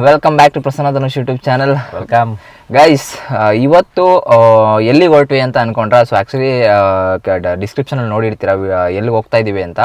Welcome back to Prasanna Dhanush YouTube channel welcome guys ಇವತ್ತು ಆ, ಎಲ್ಲಿಗೆ ಹೊರಟ್ವಿ ಅಂತ ಅನ್ಕೊಂಡ್ರೆ? ಸೊ ಆ್ಯಕ್ಚುಲಿ ಡಿಸ್ಕ್ರಿಪ್ಷನಲ್ಲಿ ನೋಡಿರ್ತೀರ ವಿ- ಎಲ್ಲಿಗೆ ಹೋಗ್ತಾ ಇದ್ದೀವಿ ಅಂತ.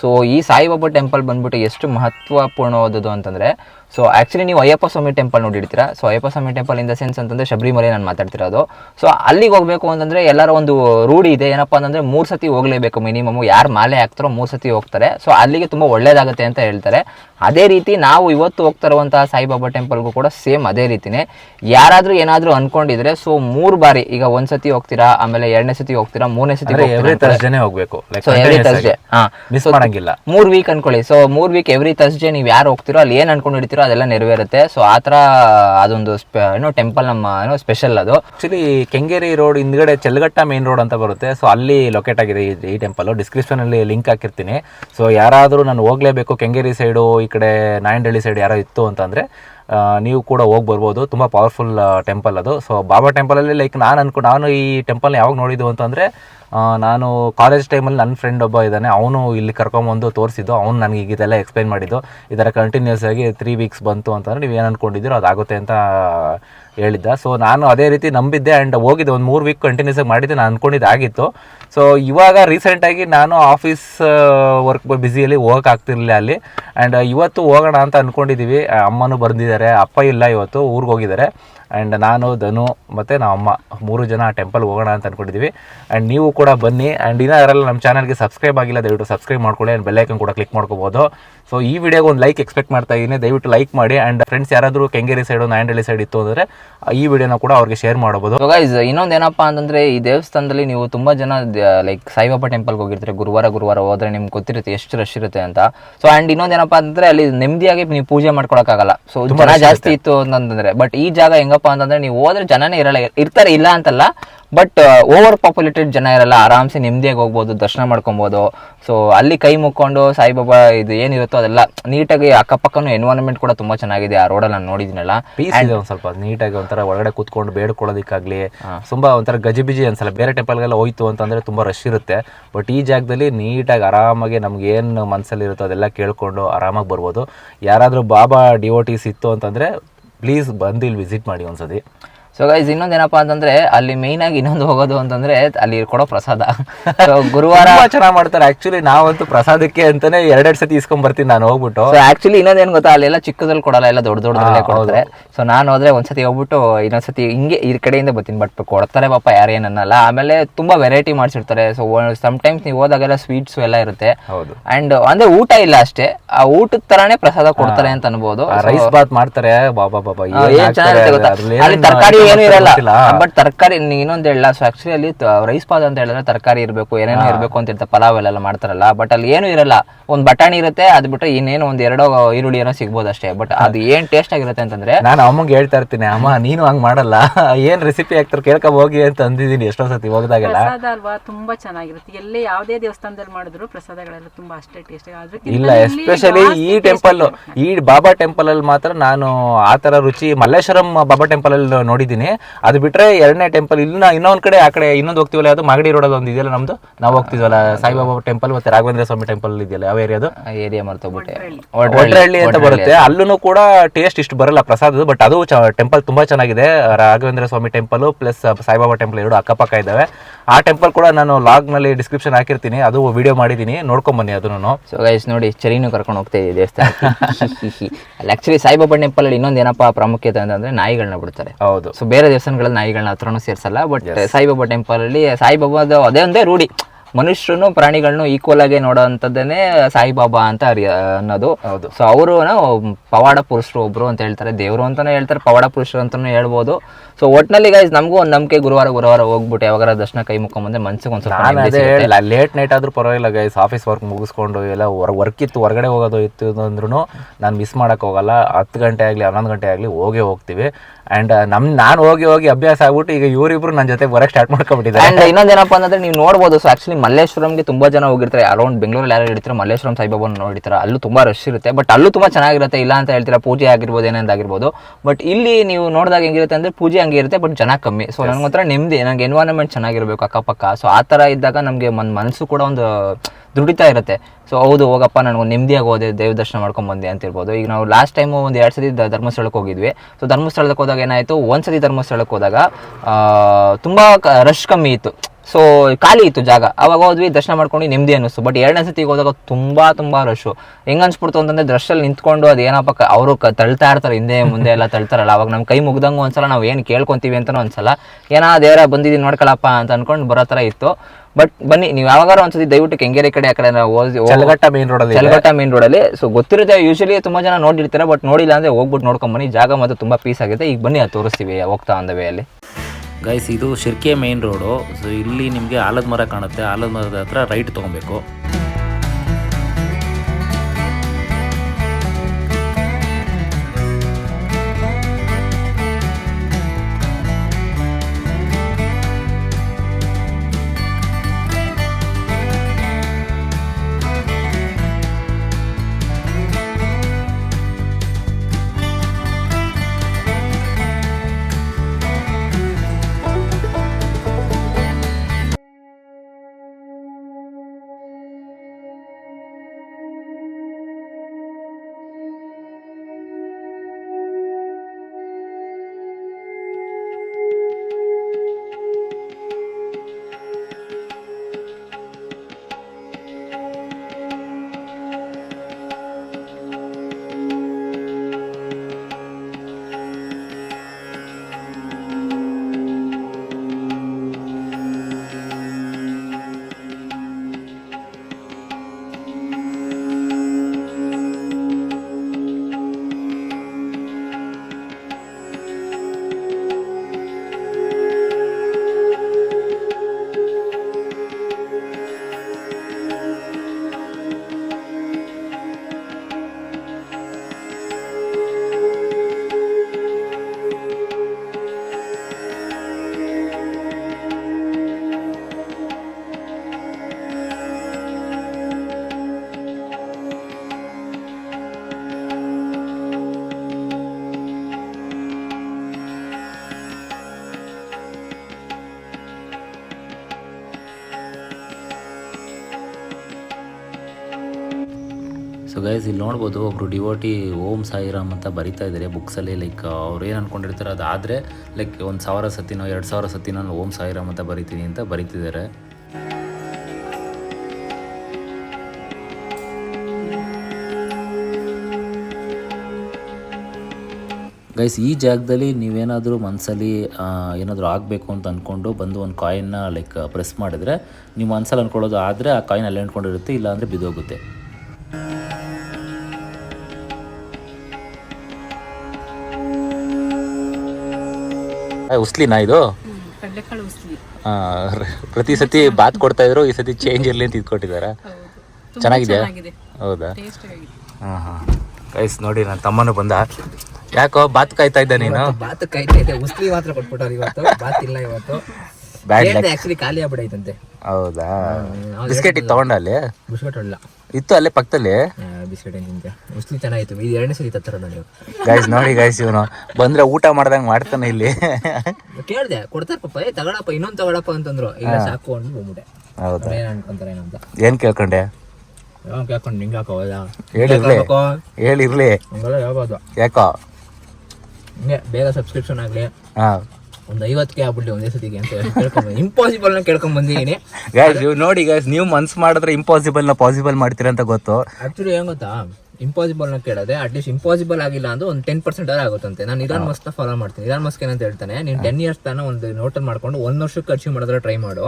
ಸೊ ಈ ಸಾಯಿಬಾಬಾ ಟೆಂಪಲ್ ಬಂದ್ಬಿಟ್ಟು ಎಷ್ಟು ಮಹತ್ವಪೂರ್ಣವಾದದ್ದು ಅಂತಂದರೆ ಸೊ ಆ್ಯಕ್ಚುಲಿ ನೀವು ಅಯ್ಯಪ್ಪ ಸ್ವಾಮಿ ಟೆಂಪಲ್ ನೋಡಿರ್ತೀರಾ? So Ayyappa Swami temple in the sense ಅಂತಂದರೆ ಶಬರಿಮಲೆ ನಾನು ಮಾತಾಡ್ತಿರೋದು. ಸೊ ಅಲ್ಲಿಗೆ ಹೋಗಬೇಕು ಅಂತಂದರೆ ಎಲ್ಲರ ಒಂದು ರೂಢಿ ಇದೆ. ಏನಪ್ಪ ಅಂತಂದರೆ ಮೂರು ಸತಿ ಹೋಗಲೇಬೇಕು ಮಿನಿಮಮ್ ಯಾರು ಮಾಲೆ ಹಾಕ್ತಾರೋ ಮೂರು ಸತಿ ಹೋಗ್ತಾರೆ. ಸೊ ಅಲ್ಲಿಗೆ ತುಂಬ ಒಳ್ಳೇದಾಗುತ್ತೆ ಅಂತ ಹೇಳ್ತಾರೆ. ಅದೇ ರೀತಿ ನಾವು ಇವತ್ತು ಹೋಗ್ತಾ ಇರುವಂತಹ ಸಾಯಿಬಾಬಾ ಟೆಂಪಲ್ಗೂ ಕೂಡ ಸೇಮ್ ಅದೇ ರೀತಿನೇ. ಯಾರಾದರೂ ಏನಾದರೂ ಅನ್ಕೊಂಡಿದ್ರೆ ಸೊ ಮೂರು ಬಾರಿ ಈಗ ಒಂದ್ ಸತಿ ಹೋಗ್ತೀರಾ ಆಮೇಲೆ ಎರಡನೇ ಸತಿ ಹೋಗ್ತೀರಾ ಮೂರನೇ ಸತಿ ಹೋಗ್ಬೇಕು. ಸೊ ಎವ್ರಿ ತರ್ಸ್ಡೇ ಹಾಂ. ಮಿಸ್ ಮಾಡಂಗಿಲ್ಲ. ಮೂರ್ ವೀಕ್ ಅನ್ಕೊಳ್ಳಿ. ಸೊ ಮೂರ್ ವೀಕ್ ಎವ್ರಿ ತರ್ಸ್ಡೇ ನೀವು ಯಾರು ಹೋಗ್ತಿರೋ ಅಲ್ಲಿ ಏನ್ ಅನ್ಕೊಂಡಿರ್ತೀರೋ ಅದೆಲ್ಲ ನೆರವೇರುತ್ತೆ. ಸೊ ಆ ಥರ ಅದೊಂದು ಸ್ಪೆ, ಏನೋ ಟೆಂಪಲ್ ನಮ್ಮ, ಏನೋ ಸ್ಪೆಷಲ್ ಅದು. ಆ್ಯಕ್ಚುಲಿ ಕೆಂಗೇರಿ ರೋಡ್ ಹಿಂದ್ಗಡೆ ಚೆಲ್ಗಟ್ಟ ಮೇನ್ ರೋಡ್ ಅಂತ ಬರುತ್ತೆ. ಸೊ ಅಲ್ಲಿ ಲೊಕೇಟ್ ಆಗಿದೆ ಈ- ಟೆಂಪಲ್ ಡಿಸ್ಕ್ರಿಪ್ಷನ್ ಅಲ್ಲಿ ಲಿಂಕ್ ಹಾಕಿರ್ತೀನಿ. ಸೊ ಯಾರಾದರೂ ನಾನು ಹೋಗಲೇಬೇಕು ಕೆಂಗೇರಿ ಸೈಡು ಈ ಕಡೆ ನಾಯಂಡಳ್ಳಿ ಸೈಡ್ ಯಾರೋ ಇತ್ತು ಅಂತಂದರೆ ನೀವು ಕೂಡ ಹೋಗಿ ಬರ್ಬೋದು. ತುಂಬ ಪವರ್ಫುಲ್ ಟೆಂಪಲ್ ಅದು. ಸೊ ಬಾಬಾ ಟೆಂಪಲಲ್ಲಿ ಲೈಕ್ ನಾನು ಅನ್ಕೊಂಡು ನಾನು ಈ ಟೆಂಪಲ್ನ ಯಾವಾಗ ನೋಡಿದ್ದು ಅಂತಂದರೆ ನಾನು ಕಾಲೇಜ್ ಟೈಮಲ್ಲಿ ನನ್ನ ಫ್ರೆಂಡ್ ಒಬ್ಬ ಇದ್ದಾನೆ. ಅವನು ಇಲ್ಲಿ ಕರ್ಕೊಂಬಂದು ತೋರಿಸಿದ್ದು. ಅವ್ನು ನನಗೆ ಈಗ ಇದೆಲ್ಲ ಎಕ್ಸ್ಪ್ಲೈನ್ ಮಾಡಿದ್ದು. ಈ ಥರ ಕಂಟಿನ್ಯೂಸ್ ಆಗಿ ತ್ರೀ ವೀಕ್ಸ್ ಬಂತು ಅಂತಂದರೆ ನೀವು ಏನು ಅಂದ್ಕೊಂಡಿದ್ದೀರೋ ಅದಾಗುತ್ತೆ ಅಂತ ಹೇಳಿದ್ದ. ಸೊ ನಾನು ಅದೇ ರೀತಿ ನಂಬಿದ್ದೆ ಆ್ಯಂಡ್ ಹೋಗಿದ್ದೆ ಒಂದು ಮೂರು ವೀಕ್ ಕಂಟಿನ್ಯೂಸ್ ಆಗಿ ಮಾಡಿದ್ದೆ. ನಾನು ಅಂದ್ಕೊಂಡಿದ್ದು ಆಗಿತ್ತು. ಸೊ ಇವಾಗ ರೀಸೆಂಟಾಗಿ ನಾನು ಆಫೀಸ್ ವರ್ಕ್ ಬ್ಯುಸಿಯಲ್ಲಿ ಹೋಗಕ್ಕೆ ಆಗ್ತಿರ್ಲಿಲ್ಲ ಅಲ್ಲಿ. ಆ್ಯಂಡ್ ಇವತ್ತು ಹೋಗೋಣ ಅಂತ ಅಂದ್ಕೊಂಡಿದ್ದೀವಿ ಅಮ್ಮನೂ ಬಂದಿದ್ದಾರೆ. ಅಪ್ಪ ಇಲ್ಲ ಇವತ್ತು. ಊರಿಗೆ ಹೋಗಿದ್ದಾರೆ. ಆ್ಯಂಡ್ ನಾನು, ಧನು ಮತ್ತು ನಮ್ಮ ಅಮ್ಮ ಮೂರು ಜನ ಟೆಂಪಲ್ ಹೋಗೋಣ ಅಂತ ಅಂದ್ಕೊಂಡಿದ್ದೀವಿ ಆ್ಯಂಡ್ ನೀವು ಕೂಡ ಬನ್ನಿ. ಆ್ಯಂಡ್ ಇನ್ನೂ ಅದರಲ್ಲಿ ನಮ್ಮ ಚಾನಲ್ಗೆ ಸಬ್ಸ್ಕ್ರೈಬ್ ಆಗಿಲ್ಲ, ದಯವಿಟ್ಟು ಸಬ್ಸ್ಕ್ರೈಬ್ ಮಾಡ್ಕೊಳ್ಳಿ. ಆ್ಯಂಡ್ ಬೆಲ್ಲೈಕನ್ ಕೂಡ ಕ್ಲಿಕ್ ಮಾಡ್ಕೋಬೋದು. ಸೊ ಈ ವಿಡಿಯೋಗೆ ಒಂದು ಲೈಕ್ ಎಕ್ಸ್ಪೆಕ್ಟ್ ಮಾಡ್ತಾ ಇದ್ದೀನಿ. ದಯವಿಟ್ಟು ಲೈಕ್ ಮಾಡಿ ಆ್ಯಂಡ್ ಫ್ರೆಂಡ್ಸ್ ಯಾರಾದರೂ ಕೆಂಗೇರಿ ಸೈಡು ನಾಯಂಡಳ್ಳಿ ಸೈಡ್ ಇತ್ತು ಅಂದರೆ ಈ ವಿಡಿಯೋನ ಕೂಡ ಅವ್ರಿಗೆ ಶೇರ್ ಮಾಡ್ಬೋದು ಗೈಸ್ ಇನ್ನೊಂದು ಏನಪ್ಪ ಅಂತಂದರೆ ಈ ದೇವಸ್ಥಾನದಲ್ಲಿ ನೀವು ತುಂಬ ಜನ ಲೈಕ್ ಸಾಯಿಬಾಬಾ ಟೆಂಪಲ್ಗೆ ಹೋಗಿರ್ತೀರಿ. ಗುರುವಾರ ಗುರುವಾರ ಹೋದರೆ ನಿಮ್ಗೆ ಗೊತ್ತಿರುತ್ತೆ ಎಷ್ಟು ರಶ್ ಇರುತ್ತೆ ಅಂತ. ಸೊ ಆ್ಯಂಡ್ ಇನ್ನೊಂದು ಏನಪ್ಪ ಅಂತಂದರೆ ಅಲ್ಲಿ ನೆಮ್ಮದಿಯಾಗಿ ನೀವು ಪೂಜೆ ಮಾಡ್ಕೊಳಕ್ಕಾಗಲ್ಲ. ಸೊ ಜನ ಜಾಸ್ತಿ ಇತ್ತು ಅಂತಂದರೆ. ಬಟ್ ಈ ಜಾಗ ಹೆಂಗಪ್ಪ ಅಂತಂದರೆ ನೀವು ಹೋದ್ರೆ ಜನನೇ ಇರಲ್ಲ ಇರ್ತಾರೆ ಇಲ್ಲ ಅಂತಲ್ಲ. ಬಟ್ ಓವರ್ ಪಾಪ್ಯುಲೇಟೆಡ್ ಜನ ಇರಲ್ಲ ಆರಾಮ್ಸೆ ನೆಮ್ಮದಿಯಾಗಿ ಹೋಗ್ಬೋದು ದರ್ಶನ ಮಾಡ್ಕೊಬೋದು. ಸೊ ಅಲ್ಲಿ ಕೈ ಮುಕ್ಕೊಂಡು ಸಾಯಿಬಾಬಾ ಇದು ಏನಿರುತ್ತೋ ಅದೆಲ್ಲ ನೀಟಾಗಿ ಅಕ್ಕಪಕ್ಕನು ಎನ್ವೈರನ್ಮೆಂಟ್ ಕೂಡ ತುಂಬಾ ಚೆನ್ನಾಗಿದೆ ಆ ರೋಡಲ್ಲಿ ನಾನು ಇದೆ ಒಂದು ಸ್ವಲ್ಪ ನೀಟಾಗಿ ಒಂಥರ ಒಳಗಡೆ ಕೂತ್ಕೊಂಡು ಬೇಡ್ಕೊಳ್ಳೋದಕ್ಕಾಗಲಿ. ತುಂಬಾ ಒಂಥರ ಗಜಿಬಿಜಿ ಅನ್ಸಲ್ಲ ಬೇರೆ ಟೆಂಪಲ್ಗೆಲ್ಲ ಹೋಯ್ತು ಅಂತಂದ್ರೆ ತುಂಬಾ ರಶ್ ಇರುತ್ತೆ. ಬಟ್ ಈ ಜಾಗದಲ್ಲಿ ನೀಟಾಗಿ ಆರಾಮಾಗಿ ನಮ್ಗೆ ಏನು ಮನಸ್ಸಲ್ಲಿ ಇರುತ್ತೋ ಅದೆಲ್ಲ ಕೇಳ್ಕೊಂಡು ಆರಾಮಾಗಿ ಬರ್ಬೋದು. ಯಾರಾದರೂ ಬಾಬಾ ಡಿವೋಟೀಸ್ ಇತ್ತು ಅಂತಂದ್ರೆ ಪ್ಲೀಸ್ ಬಂದು ಇಲ್ಲಿ ವಿಸಿಟ್ ಮಾಡಿ ಒಂದ್ಸತಿ. ಸೊ ಗೈಸ್ ಇನ್ನೊಂದು ಏನಪ್ಪಾ ಅಂತಂದ್ರೆ ಅಲ್ಲಿ ಮೇನ್ ಆಗಿ ಇನ್ನೊಂದು ಹೋಗೋದು ಅಂತಂದ್ರೆ ಅಲ್ಲಿ ಕೊಡೋ ಪ್ರಸಾದ. ಸೊ ಗುರುವಾರ ಚೆನ್ನಾಗಿ ಮಾಡ್ತಾರೆ. ಆಕ್ಚುಲಿ ನಾವಂತೂ ಪ್ರಸಾದಕ್ಕೆ ಅಂತಾನೆ ಎರಡೆರಡು ಸತಿ ಇಸ್ಕೊಂಡ್ ಬರ್ತೀನಿ ನಾನು ಹೋಗ್ಬಿಟ್ಟು. ಸೊ ಆಕ್ಚುಲಿ ಇನ್ನೊಂದೇನು ಗೊತ್ತಾ ಅಲ್ಲೆಲ್ಲ ಚಿಕ್ಕದಲ್ಲಿ ಕೊಡಲ್ಲ ಎಲ್ಲ ದೊಡ್ಡ ದೊಡ್ಡದಲ್ಲೇ ಕೊಡ್ತಾರೆ. ಸೊ ನಾನು ಹೋದ್ರೆ ಒಂದ್ಸತಿ ಹೋಗ್ಬಿಟ್ಟು ಇನ್ನೊಂದ್ಸತಿ ಹಿಂಗೆ ಈ ಕಡೆಯಿಂದ ಬರ್ತೀನಿ ಬಟ್ ಕೊಡ್ತಾರೆ ಪಾಪ ಯಾರೇನಲ್ಲ ಆಮೇಲೆ ತುಂಬಾ ವೆರೈಟಿ ಮಾಡ್ಸಿರ್ತಾರೆ. ಸೊ ಟೈಮ್ಸ್ ನೀವು ಹೋದಾಗೆಲ್ಲ ಸ್ವೀಟ್ಸ್ ಎಲ್ಲ ಇರುತ್ತೆ. ಹೌದು. ಅಂಡ್ ಅಂದ್ರೆ ಊಟ ಇಲ್ಲ ಅಷ್ಟೇ. ಆ ಊಟದ ತರಾನೇ ಪ್ರಸಾದ ಕೊಡ್ತಾರೆ ಅಂತ ಅನ್ಬೋದು. ರೈಸ್ ಬಾತ್ ಮಾಡ್ತಾರೆ. ಬಾಬಾ ಬಾಬಾ? ಅಲ್ಲಿ ತರಕಾರಿ ಏನು ಇರಲ್ಲ. ಬಟ್ ತರಕಾರಿ ಇನ್ನೊಂದು ಹೇಳ ಸೊ ಆಕ್ಚುಲಿ ಅಲ್ಲಿ ರೈಸ್ ಪಾದ ಅಂತ ಹೇಳಿದ್ರೆ ತರಕಾರಿ ಇರಬೇಕು ಏನೇನೋ ಇರಬೇಕು ಅಂತ ಇರ್ತಾರೆ ಪಲಾವ್ ಎಲ್ಲ ಮಾಡ್ತಾರಲ್ಲ ಬಟ್ ಅಲ್ಲಿ ಏನು ಇರಲ್ಲ. ಒಂದ್ ಬಟಾಣಿ ಇರುತ್ತೆ ಅದ್ ಬಿಟ್ಟು ಇನ್ನೇನು ಒಂದ್ ಎರಡೋ ಈರುಳ್ಳಿ ಏನೋ ಸಿಗ್ಬೋದು ಅಷ್ಟೇ. ಬಟ್ ಅದು ಏನ್ ಟೇಸ್ಟ್ ಆಗಿರುತ್ತೆ ಅಂತಂದ್ರೆ ನಾನು ಅಮ್ಮಂಗೆ ಹೇಳ್ತಾ ಇರ್ತೀನಿ ಅಮ್ಮ ನೀನು ಹಂಗ್ ಮಾಡಲ್ಲ. ಏನ್ ರೆಸಿಪಿ ಹಾಕ್ತಾರೆ ಕೇಳ್ಕೊ ಹೋಗಿ ಅಂತ ಅಂದಿದ್ದೀನಿ ಎಷ್ಟೋ ಸತಿ ಹೋಗ್ದಾಗೆಲ್ಲ. ಪ್ರಸಾದ ಅಲ್ವಾ ತುಂಬಾ ಚೆನ್ನಾಗಿರುತ್ತೆ. ಎಲ್ಲೇ ಯಾವುದೇ ದೇವಸ್ಥಾನದಲ್ಲಿ ಮಾಡಿದ್ರು ಪ್ರಸಾದಗಳೆಲ್ಲ ತುಂಬಾ ಅಷ್ಟೇ ಟೇಸ್ಟ್ ಇಲ್ಲ ಎಸ್ಪೆಷಲಿ ಈ ಟೆಂಪಲ್ ಈ ಬಾಬಾ ಟೆಂಪಲ್ ಅಲ್ಲಿ ಮಾತ್ರ ನಾನು ಆ ತರ ರುಚಿ ಮಲ್ಲೇಶ್ವರಂ ಬಾಬಾ ಟೆಂಪಲ್ ಅಲ್ಲಿ ನೋಡಿದ್ದೀನಿ. ಅದು ಬಿಟ್ರೆ ಎರಡನೇ ಟೆಂಪಲ್ ಇಲ್ಲಿನ ಇನ್ನೊಂದು ಕಡೆ ಆ ಕಡೆ ಇನ್ನೊಂದು ಹೋಗ್ತೀವಲ್ಲ ಅದು ಮಾಗಡಿ ರೋಡಲ್ಲಿ ಒಂದು ಇದೆಯಲ್ಲ ನಮ್ದು? ನಾವು ಹೋಗ್ತಿದ್ವಲ್ಲ ಸಾಯಿಬಾಬಾ ಟೆಂಪಲ್ ಮತ್ತೆ ರಾಘವೇಂದ್ರ ಸ್ವಾಮಿ ಟೆಂಪಲ್ ಇದೆಯಲ್ಲ ಯಾವ ಏರಿಯಾದು ಏರಿಯಾ ಮರ್ತೋಗ್ಬಿಟ್ಟೆ ಒಡ್ರಹಳ್ಳಿ ಅಂತ ಬರುತ್ತೆ. ಅಲ್ಲೂ ಕೂಡ ಟೇಸ್ಟ್ ಇಷ್ಟು ಬರಲ್ಲ ಪ್ರಸಾದ ಬಟ್ ಅದು ಟೆಂಪಲ್ ತುಂಬಾ ಚೆನ್ನಾಗಿದೆ. Raghavendra Swami temple plus Saibaba temple ಎರಡು ಅಕ್ಕಪಕ್ಕ ಇದಾವೆ ಆ ಟೆಂಪಲ್ ಕೂಡ ನಾನು ಲಾಗ್ನಲ್ಲಿ ಡಿಸ್ಕ್ರಿಪ್ಷನ್ ಹಾಕಿರ್ತೀನಿ ಅದು ವಿಡಿಯೋ ಮಾಡಿದ್ದೀನಿ ನೋಡ್ಕೊಂಡ್ ಬನ್ನಿ ಅದನ್ನು. ಸೊ ಗೈಸ್ ನೋಡಿ ಚರಿನೂ ಕರ್ಕೊಂಡು ಹೋಗ್ತಾ ಇದೆ ದೇವಸ್ಥಾನ ಅಲ್ಲಿ ಆಕ್ಚುಲಿ ಸಾಯಿಬಾಬಾ ಟೆಂಪಲ್ ಅಲ್ಲಿ ಇನ್ನೊಂದು ಏನಪ್ಪ ಪ್ರಾಮುಖ್ಯತೆ ಅಂತಂದ್ರೆ ನಾಯಿಗಳನ್ನ ಬಿಡ್ತಾರೆ. ಹೌದು. ಸೊ ಬೇರೆ ದೇವಸ್ಥಾನಗಳಲ್ಲಿ ನಾಯಿಗಳನ್ನ ಹತ್ರನೂ ಸೇರ್ಸಲ್ಲ ಬಟ್ ಸಾಯಿಬಾಬಾ ಟೆಂಪಲ್ ಅಲ್ಲಿ ಸಾಯಿಬಾಬಾದ ಅದೇ ಒಂದೇ ರೂಢಿ. ಮನುಷ್ಯರನ್ನು ಪ್ರಾಣಿಗಳನ್ನು ಈಕ್ವಲ್ ಆಗಿ ನೋಡೋವಂಥದ್ದೇನೆ ಸಾಯಿಬಾಬಾ ಅಂತ ಅರಿಯ ಅನ್ನೋದು. ಹೌದು. ಸೊ ಅವರು ಪವಾಡ ಪುರುಷರು ಒಬ್ರು ಅಂತ ಹೇಳ್ತಾರೆ ದೇವರು ಅಂತಾನೆ ಹೇಳ್ತಾರೆ ಪವಾಡ ಪುರುಷರು ಅಂತಾನು ಹೇಳ್ಬೋದು. ಸೊ ಒಟ್ನಲ್ಲಿ ಗೈಸ್ ನಮಗೂ ಒಂದು ನಂಬಿಕೆ ಗುರುವಾರ ಗುರುವಾರ ಹೋಗ್ಬಿಟ್ಟು ಯಾವಾಗಾರ ದರ್ಶನ ಕೈ ಮುಕ್ಕೊಂಬಂದ್ರೆ ಮನ್ಸಿಗೆ ಒಂದು ಸ್ವಲ್ಪ ನಾನು ಅದೇ ಸಿಗುತ್ತೆ. ಹೇಳಿಲ್ಲ ಲೇಟ್ ನೈಟ್ ಆದ್ರೂ ಪರವಾಗಿಲ್ಲ ಗೈಸ್ ಆಫೀಸ್ ವರ್ಕ್ ಮುಗಿಸ್ಕೊಂಡು ಎಲ್ಲ ವರ್ಕ್ ಇತ್ತು ಹೊರಗಡೆ ಹೋಗೋದು ಇತ್ತು ಅಂದ್ರೂ ನಾನು ಮಿಸ್ ಮಾಡೋಕೆ ಹೋಗಲ್ಲ. ಹತ್ತು ಗಂಟೆ ಆಗಲಿ ಹನ್ನೊಂದು ಗಂಟೆ ಆಗಲಿ ಹೋಗೇ ಹೋಗ್ತೀವಿ. ಆ್ಯಂಡ್ ನಮ್ ನಾನು ಹೋಗಿ ಹೋಗಿ ಅಭ್ಯಾಸ ಆಗ್ಬಿಟ್ಟು ಈಗ ಇವರಿಬ್ರು ನನ್ನ ಜೊತೆ ಬರಕ್ಕೆ ಸ್ಟಾರ್ಟ್ ಮಾಡ್ಕೊಬಿಟ್ಟಿದ್ದಾರೆ. ಅಂಡ್ ಇನ್ನೊಂದೇನಪ್ಪ ಅಂದ್ರೆ ನೀವು ನೋಡ್ಬೋದು ಸೊ ಆಕ್ಚುಲಿ ಮಲ್ಲೇಶ್ವರಂಗೆ ತುಂಬಾ ಜನ ಹೋಗಿರ್ತಾರೆ. ಅರೌಂಡ್ ಬೆಂಗಳೂರಲ್ಲಿ ಯಾರು ಹಿಡಿತಾರೆ ಮಲ್ಲೇಶ್ವರಂ ಸಾಯಿಬಾಬಾನ ನೋಡಿರ್ತಾರೆ. ಅಲ್ಲೂ ತುಂಬಾ ರಶ್ ಇರುತ್ತೆ. ಬಟ್ ಅಲ್ಲೂ ತುಂಬಾ ಚೆನ್ನಾಗಿರುತ್ತೆ. ಇಲ್ಲ ಅಂತ ಹೇಳ್ತೀರಾ ಪೂಜೆ ಆಗಿರ್ಬೋದು ಏನೇನಾಗಿರ್ಬೋದು ಬಟ್ ಇಲ್ಲಿ ನೀವು ನೋಡಿದಾಗ ಹೆಂಗಿರುತ್ತೆ ಅಂದರೆ ಪೂಜೆ ಹಂಗೆ ಇರುತ್ತೆ ಬಟ್ ಜನ ಕಮ್ಮಿ. ಸೊ ನನಗೊಂಥರ ನೆಮ್ಮದಿ ನನಗೆ ಎನ್ವೈರನ್ಮೆಂಟ್ ಚೆನ್ನಾಗಿರ್ಬೇಕು ಅಕ್ಕಪಕ್ಕ. ಸೊ ಆ ಥರ ಇದ್ದಾಗ ನಮಗೆ ಮನ್ ಮನಸ್ಸು ಕೂಡ ಒಂದು ದುಡಿತಾ ಇರುತ್ತೆ. ಸೊ ಹೌದು ಹೋಗಪ್ಪ ನನಗೆ ನೆಮ್ಮದಿಯಾಗಿ ಹೋದೆ ದೇವ ದರ್ಶನ ಮಾಡ್ಕೊಂಡ್ ಬಂದೆ ಅಂತ ಇರ್ಬೋದು ಈಗ ನಾವು ಲಾಸ್ಟ್ ಟೈಮು ಒಂದು ಎರಡು ಸತಿ ಧರ್ಮಸ್ಥಳಕ್ಕೆ ಹೋಗಿದ್ವಿ. ಸೊ ಧರ್ಮಸ್ಥಳಕ್ಕೆ ಹೋದಾಗ ಏನಾಯಿತು ಒಂದು ಸತಿ ಧರ್ಮಸ್ಥಳಕ್ಕೆ ಹೋದಾಗ ತುಂಬಾ ರಶ್ ಕಮ್ಮಿ ಇತ್ತು. ಸೊ ಖಾಲಿ ಇತ್ತು ಜಾಗ. ಅವಾಗ ಹೋದ್ವಿ ದರ್ಶನ ಮಾಡ್ಕೊಂಡು ನೆಮ್ಮದಿ ಅನ್ನಿಸ್ತು. ಬಟ್ ಎರಡನೇ ಸತಿಗೆ ಹೋದಾಗ ತುಂಬಾ ತುಂಬಾ ರಶ್ ಹೆಂಗ್ ಅನ್ಸ್ಬಿಡ್ತು ಅಂತಂದ್ರೆ ದರ್ಶಲ್ಲಿ ನಿಂತ್ಕೊಂಡು ಅದು ಏನಪ್ಪ ಅವರು ಕ ತಳ್ತಾ ಇರ್ತಾರೆ ಹಿಂದೆ ಮುಂದೆ ಎಲ್ಲ ತಳ್ತಾರಲ್ಲ. ಅವಾಗ ನಮ್ಮ ಕೈ ಮುಗ್ದಂಗು ಒಂದ್ಸಲ ನಾವು ಏನು ಕೇಳ್ಕೊಂತೀವಿ ಅಂತಲೂ ಒಂದ್ಸಲ. ಏನಾ ದೇವರ ಬಂದಿದ್ದೀನಿ ನೋಡ್ಕೊಳಪ್ಪ ಅಂತ ಅನ್ಕೊಂಡು ಬರೋ ಥರ ಇತ್ತು. ಬಟ್ ಬನ್ನಿ ನೀವು ಯಾವಾಗಾರ ಒಂದ್ಸತಿ ದಯವಿಟ್ಟು ಕೆಂಗೇರಿ ಕಡೆ ಆ ಕಡೆ ಚಲಗಟ್ಟ ಮೇನ್ ರೋಡಲ್ಲಿ ಚಲಘಟ್ಟ ಮೇನ್ ರೋಡಲ್ಲಿ ಸೊ ಗೊತ್ತಿರುತ್ತೆ ಯೂಶಲಿ ತುಂಬಾ ಜನ ನೋಡಿರ್ತಾರೆ ಬಟ್ ನೋಡಿಲ್ಲ ಅಂದ್ರೆ ಹೋಗ್ಬಿಟ್ಟು ನೋಡ್ಕೊಂಡ್ ಬನ್ನಿ. ಜಾಗ ಮಾತ್ರ ತುಂಬಾ ಪೀಸ್ ಆಗಿದೆ ಈಗ ಬನ್ನಿ ಅದು ತೋರಿಸ್ತೀವಿ ಹೋಗ್ತಾ ಆನ್ ದ ವೇ ಅಲ್ಲಿ. ಗೈಸ್ ಇದು ಶಿರ್ಕೆ ಮೇನ್ ರೋಡು ಸೊ ಇಲ್ಲಿ ನಿಮಗೆ ಆಲದ ಮರ ಕಾಣುತ್ತೆ. ಆಲದ ಮರದ ಹತ್ರ ರೈಟ್ ತೊಗೊಬೇಕು. ಗೈಸ್ ಇಲ್ಲಿ ನೋಡ್ಬೋದು ಒಬ್ರು ಡಿವೋಟಿ ಓಂ ಸಾಯಿರಾಮ್ ಅಂತ ಬರಿತಾ ಇದ್ದಾರೆ ಬುಕ್ಸಲ್ಲಿ ಲೈಕ್ ಅವ್ರು ಏನು ಅನ್ಕೊಂಡಿರ್ತಾರೆ ಅದಾದರೆ ಲೈಕ್ ಒಂದು ಸಾವಿರ ಸತಿನೋ, ಎರಡು ಸಾವಿರ ಸತಿ ನಾನು ಓಂ ಸಾಯಿರಾಮ್ ಅಂತ ಬರಿತೀನಿ ಅಂತ ಬರಿತಿದ್ದಾರೆ. ಗೈಸ್ ಈ ಜಾಗದಲ್ಲಿ ನೀವೇನಾದರೂ ಮನಸ್ಸಲ್ಲಿ ಏನಾದರೂ ಆಗಬೇಕು ಅಂತ ಅಂದ್ಕೊಂಡು ಬಂದು ಒಂದು ಕಾಯಿನ್ನ ಲೈಕ್ ಪ್ರೆಸ್ ಮಾಡಿದ್ರೆ, ನೀವು ಮನಸ್ಸಲ್ಲಿ ಅಂದ್ಕೊಳ್ಳೋದು ಆದರೆ ಆ ಕಾಯಿನ್ ಅಲ್ಲೇ ಅಂದ್ಕೊಂಡಿರುತ್ತೆ ಇಲ್ಲಾಂದರೆ ಬಿದ್ದೋಗುತ್ತೆ. ಉಸ್ಲಿನಾ ಇದು? ಕಡಲೆಕಾಳು ಉಸ್ಲಿ. ಆ, ಪ್ರತಿ ಸತಿ ಬಾತ್ ಕೊಡ್ತಾ ಇದ್ರು ಈ ಸತಿ ಚೇಂಜ್ ಇರ್ಲಿ ಅಂತ ಇದ್ಕೊಟ್ಟಿದಾರ ಹೌದು. ತುಂಬಾ ಚೆನ್ನಾಗಿದೆಯಾ? ಚೆನ್ನಾಗಿದೆ. ಹೌದಾ? ಟೇಸ್ಟ್ ಆಗಿದೆ. ಹಾಂ ಹಾಂ. ಕೈಸ್ ನೋಡಿ ನನ್ನ ತಮ್ಮನು ಬಂದ. ಯಾಕೋ ಬಾತ್ ಕಾಯ್ತಾ ಇದ್ದ ನೀನು? ಬಾತ್ ಕಾಯ್ತಾ ಇದೆ ಉಸ್ಲಿ ಮಾತ್ರ ಕೊಟ್ಬಿಟ್ಟವ್ರು ಇವತ್ತು. ಬಾತ್ ಇಲ್ಲ ಇವತ್ತು. ಬ್ಯಾಡ್ ಹೇಳ್ದೆ ಆಕ್ಚುಲಿ ಖಾಲಿ ಆಗ್ಬಿಡೈತಂತೆ. ಹೌದಾ? ಬಿಸ್ಕೆಟ್ ಇತ್ತು ತಗೊಂಡ ಅಲ್ಲಿ? ಬಿಸ್ಕೆಟ್ ಇಲ್ಲ ಇತ್ತು ಅಲ್ಲೇ ಪಕ್ಕದಲ್ಲಿ? ಬಿಸ್ಕೆಟ್ ಏನು ತಿಂತೆ ಉಸ್ಲಿ ಚೆನ್ನಾಗಿತ್ತು. ಇದು ಎರಡನೇ ಸರಿ ತತ್ತರ ನೀವು ಗೈಸ್ ನೋಡಿ ಗೈಸ್ ಇವನು. ಬಂದ್ರೆ ಊಟ ಮಾಡ್ದಂಗೆ ಮಾಡ್ತಾನೆ ಇಲ್ಲಿ. ಕೇಳ್ದೆ ಕೊಡ್ತಾರ ಪಾಪ. ಏ ತಗೊಳಪ್ಪ ಇನ್ನೊಂದು ತಗೊಳಪ್ಪ ಅಂತಂದ್ರು. ಇಲ್ಲ ಸಾಕು ಅಂತ ಬಂದ್ಬಿಟ್ಟೆ. ಹೌದಾ? ಏನ್ ಅನ್ಕೊಂತಾರೆ ಏನಂತ ಏನು ಕೇಳ್ಕೊಂಡೆ? ಯಾವ ಕೇಳ್ಕೊಂಡು ನಿಂಗೆ ಹಾಕೋದ ಹೇಳಿರ್ಲಿ ಹೇಳಿರ್ಲಿ ಹೇಳ್ಬೋದು ಯಾಕೋ? ಹಿಂಗೆ ಬೇಗ ಸಬ್ಸ್ಕ್ರಿಪ್ಷನ್ ಆಗಲಿ. ಹಾ. ಒಂದು ಐವತ್ತಕ್ಕೆ ಆಗ್ಬಿಡ್ಲಿ ಒಂದೇ ಸತಿಗೆ ಅಂತ ಕೇಳ್ಕೊಂಬಂದು ಇಂಪಾಸಿಬಲ್ನ ಕೇಳ್ಕೊಂಡ್ ಬಂದಿದ್ದೀನಿ. ಗೈಸ್ ನೀವು ನೋಡಿ ಗೈಸ್ ನೀವು ಮನ್ಸ್ ಮಾಡಿದ್ರೆ ಇಂಪಾಸಿಬಲ್ನ ಪಾಸಿಬಲ್ ಮಾಡ್ತೀರ ಅಂತ ಗೊತ್ತು. ಆಕ್ಚುಲಿ ಏನ್ ಗೊತ್ತಾ? ಇಂಪಾಸಿಬಲ್ನ ಕೇಳದೆ ಅಟ್ಲೀಸ್ಟ್ ಇಂಪಾಸಿಬಲ್ ಆಗಿಲ್ಲ ಅಂದ್ರೆ ಒಂದು ಟೆನ್ ಪರ್ಸೆಂಟ್ ಆಗುತ್ತಂತೆ. ನಾನು ಇರಾನ್ ಮಸ್ತ್ ಫಾಲೋ ಮಾಡ್ತೀನಿ. ಇರಾನ್ ಮಸ್ಕ್ ಏನಂತ ಹೇಳ್ತಾನೆ ನೀನು ಟೆನ್ ಇಯರ್ಸ್ ತಾನ ಒಂದು ನೋಟಲ್ ಮಾಡ್ಕೊಂಡು ಒಂದ್ ವರ್ಷಕ್ಕೆ ಅಚೀವ್ ಮಾಡಿದ್ರೆ ಟ್ರೈ ಮಾಡು.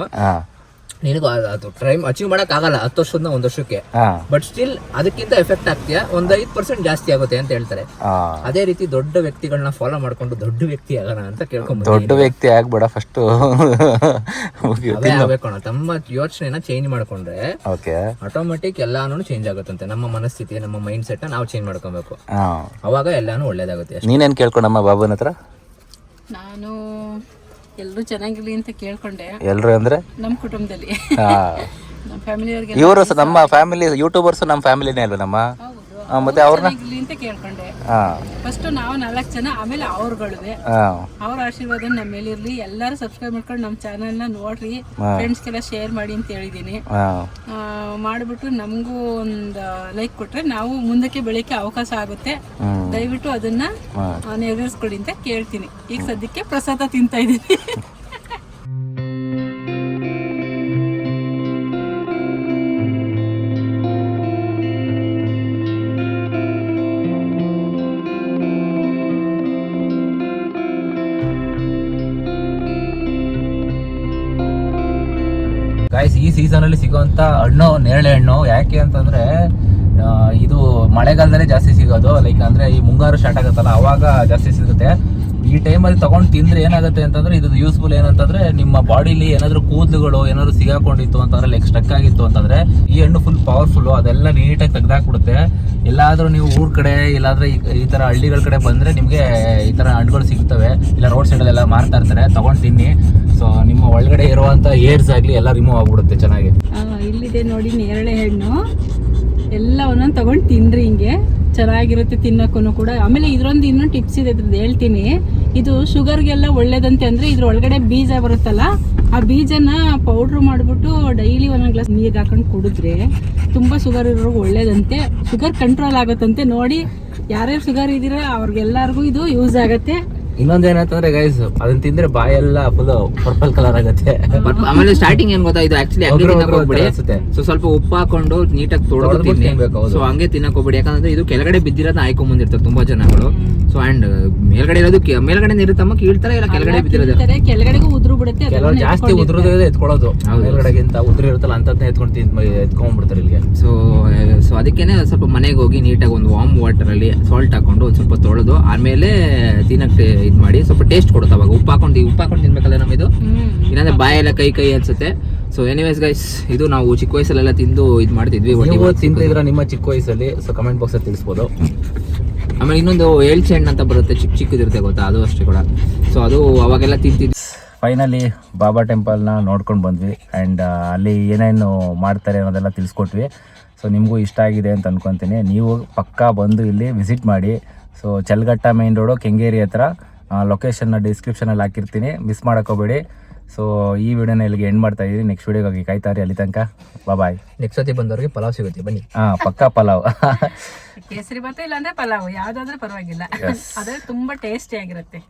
ನಿನಗೂ ಅದು- ಅದು ಟ್ರೈ ಅಚೀವ್ ಮಾಡಕ್ ಆಗಲ್ಲ ಹತ್ತು ವರ್ಷದ ಒಂದ್ ವರ್ಷಕ್ಕೆ. ಹಾ. ಬಟ್ ಸ್ಟಿಲ್ ಅದಕ್ಕಿಂತ ಎಫೆಕ್ಟ್ ಆಗ್ತೀಯಾ? ಒಂದ್ ಐದ್ ಪರ್ಸೆಂಟ್ ಜಾಸ್ತಿ ಆಗುತ್ತೆ ಅಂತ ಹೇಳ್ತಾರೆ. ಹಾ. ಅದೇ ರೀತಿ ದೊಡ್ಡ ವ್ಯಕ್ತಿಗಳನ್ನ ಫಾಲೋ ಮಾಡ್ಕೊಂಡು ದೊಡ್ಡ ವ್ಯಕ್ತಿ ಆಗೋಣ ಅಂತ ಕೇಳ್ಕೊಂಡ್ ದೊಡ್ಡ ವ್ಯಕ್ತಿ ಆಗ್ಬೇಡ ಫಸ್ಟ್ ಅವೇ ಆಗ್ಬೇಕು ಅಣ್ಣ. ತಮ್ಮ ಯೋಚನೆನ ಚೇಂಜ್ ಮಾಡ್ಕೊಂಡ್ರೆ ಓಕೆ ಆಟೋಮೆಟಿಕ್ ಎಲ್ಲಾನು ಚೇಂಜ್ ಆಗುತ್ತಂತೆ. ನಮ್ಮ ಮನಸ್ಥಿತಿ ನಮ್ಮ ಮೈಂಡ್ ಸೆಟ್ ನಾವು ಚೇಂಜ್ ಮಾಡ್ಕೊಬೇಕು. ಹಾ. ಅವಾಗ ಎಲ್ಲಾನು ಒಳ್ಳೇದಾಗುತ್ತೆ ಅಷ್ಟೇ. ನೀನೇನ್ ಕೇಳ್ಕೊಂಡಮ್ಮ ಬಾಬುನ ಹತ್ರ? ನಾನು ಎಲ್ಲರೂ ಚೆನ್ನಾಗಿರ್ಲಿ ಅಂತ ಕೇಳ್ಕೊಂಡೆ. ಎಲ್ರು ಅಂದ್ರೆ? ನಮ್ಮ ಕುಟುಂಬದಲ್ಲಿ. ನಮ್ಮ ಫ್ಯಾಮಿಲಿಯವ್ರಿಗೆ ಇವರು ನಮ್ಮ ಫ್ಯಾಮಿಲಿ ಯೂಟ್ಯೂಬರ್ಸ್ ನಮ್ಮ ಫ್ಯಾಮಿಲಿನೇ ಅಲ್ವಾ ನಮ್ಮ? ಮತ್ತೆ ಅವ್ರನ್ನ? ಅಂತ ಕೇಳ್ಕೊಂಡೆ. ಫಸ್ಟ್ ನಾವು ನಾಲ್ಕು ಜನ ಆಮೇಲೆ ಅವ್ರುಗಳಿವೆ. ಅವ್ರ ಆಶೀರ್ವಾದ ನಮ್ಮ ಮೇಲೆ ಇರ್ಲಿ. ಎಲ್ಲರೂ ಸಬ್ಸ್ಕ್ರೈಬ್ ಮಾಡ್ಕೊಂಡು ನಮ್ಮ ನ ನೋಡ್ರಿ. ಫ್ರೆಂಡ್ಸ್ಗೆಲ್ಲ ಶೇರ್ ಮಾಡಿ ಅಂತ ಹೇಳಿದೀನಿ ಮಾಡ್ಬಿಟ್ಟು ನಮಗೂ ಒಂದು ಲೈಕ್ ಕೊಟ್ರೆ ನಾವು ಮುಂದಕ್ಕೆ ಬೆಳಿಗ್ಗೆ ಅವಕಾಶ ಆಗುತ್ತೆ. ದಯವಿಟ್ಟು ಅದನ್ನ ನೆರವೇರಿಸ್ಕೊಡಿ ಅಂತ ಕೇಳ್ತೀನಿ. ಈಗ ಸದ್ಯಕ್ಕೆ ಪ್ರಸಾದ ತಿಂತಾ ಇದ್ದೀನಿ. ಈ ಸೀಸನ್ ಅಲ್ಲಿ ಸಿಗುವಂತ ಹಣ್ಣು, ನೇರಳೆ ಹಣ್ಣು ಯಾಕೆ ಅಂತಂದ್ರೆ ಇದು ಮಳೆಗಾಲದಲ್ಲೇ ಜಾಸ್ತಿ ಸಿಗೋದು ಲೈಕ್ ಅಂದ್ರೆ ಈ ಮುಂಗಾರು ಸ್ಟಾರ್ಟ್ ಆಗುತ್ತಲ್ಲ, ಅವಾಗ ಜಾಸ್ತಿ ಸಿಗುತ್ತೆ. ಈ ಟೈಮಲ್ಲಿ ತಗೊಂಡು ತಿಂದ್ರೆ ಏನಾಗುತ್ತೆ ಅಂತಂದ್ರೆ ಇದು ಯೂಸ್ಫುಲ್ ಏನಂತಂದ್ರೆ ನಿಮ್ಮ ಬಾಡಿಲಿ ಏನಾದರೂ ಕೂದಲುಗಳು ಏನಾದ್ರು ಸಿಗಾಕೊಂಡಿತ್ತು ಅಂತಂದ್ರೆ ಲೈಕ್ ಸ್ಟಕ್ ಆಗಿತ್ತು ಅಂತಂದ್ರೆ, ಈ ಹಣ್ಣು ಫುಲ್ ಪವರ್ಫುಲ್ ಅದೆಲ್ಲ ನೀಟಾಗಿ ತೆಗ್ದಾಕ್ಬಿಡುತ್ತೆ. ಎಲ್ಲಾದ್ರೂ ನೀವು ಊರ್ ಕಡೆ, ಇಲ್ಲಾದ್ರೆ ಈ- ತರ ಹಳ್ಳಿಗಳ ಕಡೆ ಬಂದ್ರೆ ನಿಮಗೆ ಈ ತರ ಹಣ್ಣುಗಳು ಸಿಗ್ತವೆ. ಇಲ್ಲ ರೋಡ್ ಸೈಡ್ ಎಲ್ಲ ಮಾರ್ತಾ ಇರ್ತಾರೆ, ತಗೊಂಡ್ ತಿನ್ನಿ. ಸೊ ನಿಮ್ಮ ಒಳಗಡೆ ಇರುವಂತ ಏರ್ಸ್ ಆಗಲಿ ಎಲ್ಲ ರಿಮೂವ್ ಆಗ್ಬಿಡುತ್ತೆ ಚೆನ್ನಾಗಿ. ಇಲ್ಲಿದೆ ನೋಡಿ ನೇರಳೆ ಹಣ್ಣು. ಎಲ್ಲ ಒಂದೊಂದು ತಗೊಂಡು ತಿನ್ರಿ ಹಿಂಗೆ. ಚೆನ್ನಾಗಿರುತ್ತೆ ತಿನ್ನೋಕ್ಕೂ ಕೂಡ. ಆಮೇಲೆ ಇದರೊಂದು ಇನ್ನೊಂದು ಟಿಪ್ಸ್ ಇದೆ ಇದ್ರದ್ದು ಹೇಳ್ತೀನಿ. ಇದು ಶುಗರ್ಗೆಲ್ಲ ಒಳ್ಳೇದಂತೆ ಅಂದರೆ ಇದ್ರ ಒಳಗಡೆ ಬೀಜ ಬರುತ್ತಲ್ಲ, ಆ ಬೀಜನ ಪೌಡ್ರ್ ಮಾಡಿಬಿಟ್ಟು ಡೈಲಿ ಒಂದೊಂದು ಗ್ಲಾಸ್ ನೀರಿಗೆ ಹಾಕೊಂಡು ಕುಡಿದ್ರೆ ತುಂಬ ಶುಗರ್ ಇರೋರಿಗೆ ಒಳ್ಳೇದಂತೆ. Sugar control ಆಗುತ್ತಂತೆ. ನೋಡಿ, ಯಾರ್ಯಾರು ಶುಗರ್ ಇದ್ದೀರಾ ಅವ್ರಿಗೆಲ್ಲರಿಗೂ ಇದು ಯೂಸ್ ಆಗುತ್ತೆ. ಇನ್ನೊಂದ್ ಏನಂತಂದ್ರೆ ಗೈಸ್ ಅದನ್ನ ತಿಂದ್ರೆ ಬಾಯೆಲ್ಲ ಫುಲ್ ಪರ್ಪಲ್ ಕಲರ್ ಆಗುತ್ತೆ. ಆಮೇಲೆ ಸ್ಟಾರ್ಟಿಂಗ್ ಏನ್ ಗೊತ್ತಾ ಇದು ಆಕ್ಚುಲಿ ಹೋಗ್ಬಿಡಿ. ಸೊ ಸ್ವಲ್ಪ ಉಪ್ಪು ಹಾಕೊಂಡು ನೀಟಾಗಿ ತೊಳೆದು ತಿನ್ನಿ. ಸೊ ಹಂಗೆ ತಿನ್ನಕ್ ಹೋಗ್ಬಿಡಿ. ಯಾಕಂದ್ರೆ ಇದು ಕೆಳಗಡೆ ಬಿದ್ದಿರೋದನ್ನ ಆಯ್ಕೊಂಡ್ ಬಂದಿರ್ತಾರೆ ತುಂಬಾ ಜನಗಳು. ಸೊ ಅಂಡ್ ಮೇಲ್ಗಡೆ ಇರೋದು ಮೇಲ್ಗಡೆ ಇರುತ್ತಮ್ಮ ಕೀಳ್ತಾರೆ ಇಲ್ಲ ಕೆಳಗಡೆ ಬಿದ್ದಿರೋದು? ಕೆಳಗಡೆಗೂ ಉದ್ರು ಬಿಡುತ್ತೆ ಕೆಲವರು ಜಾಸ್ತಿ ಉದ್ರದ ಎತ್ಕೊಳ್ಳೋದು. ಮೇಲ್ಗಡೆಗಿಂತ ಉದ್ರ ಇರುತ್ತಲ್ಲ ಅಂತದ್ನ ಎತ್ಕೊಂಡು ತಿಂತ ಎತ್ಕೊಂಡ್ಬಿಡ್ತಾರೆ ಇಲ್ಲಿಗೆ. ಸೊ ಸೊ ಅದಕ್ಕೇನೆ ಸ್ವಲ್ಪ ಮನೆಗೆ ಹೋಗಿ ನೀಟಾಗಿ ಒಂದು ವಾಮ್ ವಾಟರ್ ಅಲ್ಲಿ ಸಾಲ್ಟ್ ಹಾಕೊಂಡು ಒಂದು ಸ್ವಲ್ಪ ತೊಳೆದು ಆಮೇಲೆ ತಿನ್ನಕ್ಕೆ ಇದು ಮಾಡಿ ಸ್ವಲ್ಪ ಟೇಸ್ಟ್ ಕೊಡುತ್ತೆ ಅವಾಗ. ಉಪ್ಪು ಹಾಕೊಂಡು ಉಪ್ಪು ಹಾಕೊಂಡು ತಿನ್ಬೇಕಲ್ಲ ನಮ್ದು ಇದು. ಇಲ್ಲಾಂದ್ರೆ ಬಾಯೆಲ್ಲ ಕೈ ಕೈ ಅನ್ಸುತ್ತೆ. ಸೊ ಎನಿವೇಸ್ ಗೈಸ್ ಇದು ನಾವು ಚಿಕ್ಕ ವಯಸ್ಸಲ್ಲೆಲ್ಲ ತಿಂದು ಇದು ಮಾಡ್ತಿದ್ವಿ ತಿಂತಿದ್ರ ನಿಮ್ಮ ಚಿಕ್ಕ ವಯಸ್ಸಲ್ಲಿ? ಸೊ ಕಮೆಂಟ್ ಬಾಕ್ಸ್ ಅಲ್ಲಿ ತಿಳಿಸ್ಬೋದು. ಆಮೇಲೆ ಇನ್ನೊಂದು ಏಳ್ಚೆ ಹಣ್ಣು ಅಂತ ಬರುತ್ತೆ ಚಿಕ್ಕ ಚಿಕ್ಕದಿರುತ್ತೆ ಗೊತ್ತಾ? ಅದು ಅಷ್ಟೇ ಕೂಡ. ಸೊ ಅದು ಅವಾಗೆಲ್ಲ ತಿಂತಿದ್ವಿ ಫೈನಲಿ ಬಾಬಾ ಟೆಂಪಲ್ನ ನೋಡ್ಕೊಂಡು ಬಂದ್ವಿ. ಆ್ಯಂಡ್ ಅಲ್ಲಿ ಏನೇನು ಮಾಡ್ತಾರೆ ಅನ್ನೋದೆಲ್ಲ ತಿಳಿಸ್ಕೊಟ್ವಿ. ಸೊ ನಿಮಗೂ ಇಷ್ಟ ಆಗಿದೆ ಅಂತ ಅನ್ಕೊತೀನಿ. ನೀವು ಪಕ್ಕಾ ಬಂದು ಇಲ್ಲಿ ವಿಸಿಟ್ ಮಾಡಿ. So Chalaghatta main road Kengeri ಹತ್ರ ಲೊಕೇಶನ್ನ ಡಿಸ್ಕ್ರಿಪ್ಷನಲ್ಲಿ ಹಾಕಿರ್ತೀನಿ. ಮಿಸ್ ಮಾಡೋಕ್ಕೋಬೇಡಿ ಸೊ ಈ ವಿಡಿಯೋನ ಇಲ್ಲಿಗೆ ಎಂಡ್ ಮಾಡ್ತಾ ಇದ್ದೀನಿ. ನೆಕ್ಸ್ಟ್ ವಿಡಿಯೋಗಾಗಿ ಕಾಯ್ತಾರಿ ಅಲ್ಲಿ ತನಕ. ಬಾಯ್ ನೆಕ್ಸ್ಟ್ ಸತಿ ಬಂದವರಿಗೆ ಪಲಾವ್ ಸಿಗುತ್ತೆ. ಬನ್ನಿ. ಹಾಂ ಪಕ್ಕಾ ಪಲಾವ್. ಕೇಸರಿ ಭಾತ ಇಲ್ಲಾಂದ್ರೆ ಪಲಾವ್. ಯಾವ್ದಾದ್ರೂ ಪರವಾಗಿಲ್ಲ. ಅದೇ ತುಂಬಾ ಟೇಸ್ಟಿ ಆಗಿರುತ್ತೆ.